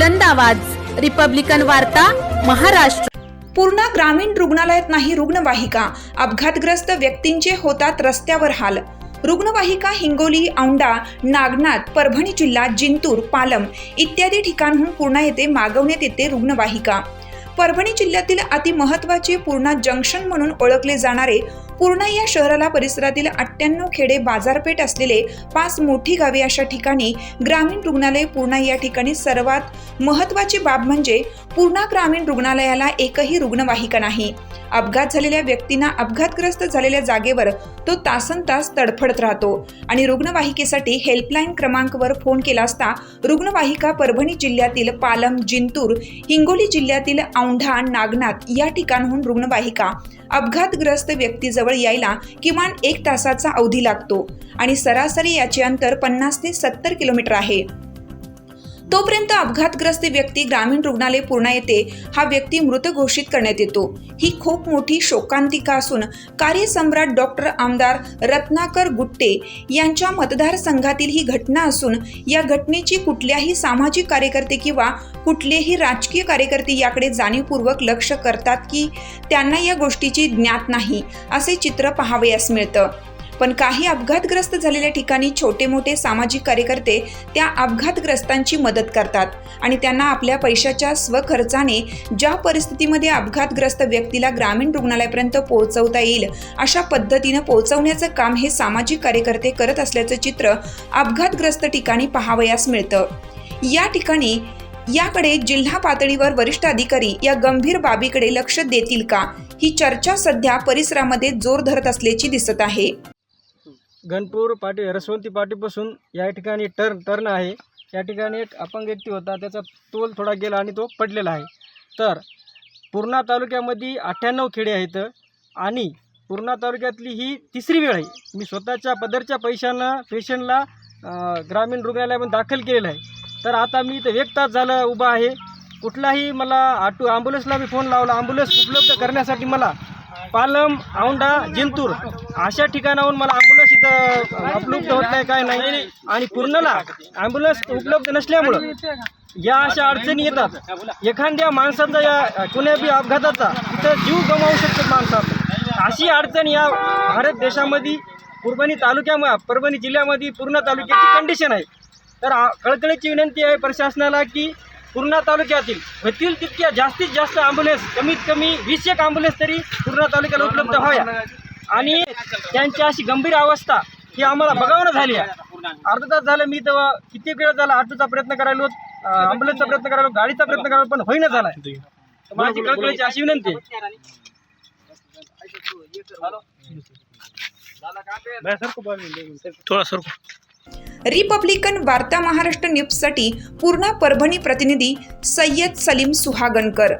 बुलंद आवाज. रिपब्लिकन वार्ता महाराष्ट्र. पूर्ण ग्रामीण रुग्णालयात नाही रुग्णवाहिका. अपघातग्रस्त व्यक्तींचे होतात रस्त्यावर हाल. रुग्णवाहिका हिंगोली औंढा नागनाथ परभणी जिल्हा जिंतूर पालम इत्यादी ठिकाणहून पूर्णा येथे मागवण्यात येते रुग्णवाहिका. परभणी जिल्ह्यातील अति महत्त्वाचे पूर्णा जंक्शन म्हणून ओळखले जाणारे पूर्णा या शहराला परिसरातील अठ्ठ्याण्णव खेडे बाजारपेठ असलेले पाच मोठी गावे अशा ठिकाणी ग्रामीण रुग्णालय पूर्णा या ठिकाणी सर्वात महत्वाची बाब म्हणजे पूर्णा ग्रामीण रुग्णालयाला एकही रुग्णवाहिका नाही. अपघात झालेल्या व्यक्तींना अपघातग्रस्त झालेल्या जागेवर तो तासन तास तडफडत राहतो. आणि रुग्णवाहिकेसाठी हेल्पलाईन क्रमांकवर फोन केला असता रुग्णवाहिका परभणी जिल्ह्यातील पालम जिंतूर हिंगोली जिल्ह्यातील औंढा नागनाथ या ठिकाणहून रुग्णवाहिका अपघातग्रस्त व्यक्तीजवळ यायला किमान एक तासाचा अवधी लागतो. आणि सरासरी याचे अंतर पन्नास ते सत्तर किलोमीटर आहे. तोपर्यंत अपघातग्रस्त व्यक्ती ग्रामीण रुग्णालय पूर्णा येथे हा व्यक्ती मृत घोषित करण्यात येतो. ही खूप मोठी शोकांतिका असून कार्यसम्राट डॉक्टर आमदार रत्नाकर गुट्टे यांच्या मतदारसंघातील ही घटना असून या घटनेची कुठल्याही सामाजिक कार्यकर्ते किंवा कुठलेही राजकीय कार्यकर्ते याकडे जाणीवपूर्वक लक्ष करतात की त्यांना या गोष्टीची ज्ञात नाही असे चित्र पाहावयास मिळतं. पण काही अपघातग्रस्त झालेल्या ठिकाणी छोटे मोठे सामाजिक कार्यकर्ते त्या अपघातग्रस्तांची मदत करतात आणि त्यांना आपल्या पैशाच्या स्वखर्चाने ज्या परिस्थितीमध्ये अपघातग्रस्त व्यक्तीला ग्रामीण रुग्णालयापर्यंत पोहोचवता येईल अशा पद्धतीनं पोहोचवण्याचं काम हे सामाजिक कार्यकर्ते करत असल्याचं चित्र अपघातग्रस्त ठिकाणी पाहावयास मिळतं. या ठिकाणी याकडे जिल्हा पातळीवर वरिष्ठ अधिकारी या गंभीर बाबीकडे लक्ष देतील का? ही चर्चा सध्या परिसरामध्ये जोर धरत असल्याची दिसत आहे. गणपूर पाटी रसवंती पाटीपासून या ठिकाणी टर्न टर्न आहे. या ठिकाणी एक अपंग व्यक्ती होता. त्याचा तोल थोडा गेला आणि तो पडलेला आहे. तर पूर्णा तालुक्यामध्ये अठ्ठ्याण्णव खेडे आहेत आणि पूर्णा तालुक्यातली ही तिसरी वेळ आहे. मी स्वतःच्या पदरच्या पैशानं पेशंटला ग्रामीण रुग्णालयामध्ये दाखल केलेलं आहे. तर आता मी इथं एक तास झालं उभा आहे. कुठलाही मला ऑटो ॲम्ब्युलन्सला मी फोन लावला. ॲम्ब्युलन्स उपलब्ध करण्यासाठी मला पालम औंढा जिंतूर अशा ठिकाणाहून मला ॲम्ब्युलन्स तिथं उपलब्ध होत नाही काय नाही. आणि पूर्णला ॲम्ब्युलन्स उपलब्ध नसल्यामुळं या अशा अडचणी येतात. एखाद्या माणसाचा या कुण्याबी अपघाताचा तिथं जीव गमावू शकतात माणसाचा अशी अडचण या भारत देशामध्ये परभणी तालुक्यामध्ये परभणी जिल्ह्यामध्ये पूर्ण तालुक्याची कंडिशन आहे. तर कळकळीची विनंती आहे प्रशासनाला की पूर्णा तालुक्यातील होतील तितक्या जास्तीत जास्त ॲम्ब्युलन्स कमीत कमी वीस एक ॲम्ब्युलन्स तरी पूर्णा तालुक्याला उपलब्ध व्हाव्या. आणि त्यांची अशी गंभीर अवस्था ही आम्हाला बघावणं झाली आहे. अर्धा तास झालं मी तेव्हा किती वेळ झाला ऑटोचा प्रयत्न करायलो ॲम्ब्युलन्सचा प्रयत्न करायलो गाडीचा प्रयत्न करायलो पण होईना झाला. माझी कळकळीची अशी विनंती आहे. रिपब्लिकन वार्ता महाराष्ट्र न्यूजसाठी पूर्णा परभणी प्रतिनिधी सय्यद सलीम सुहागणकर.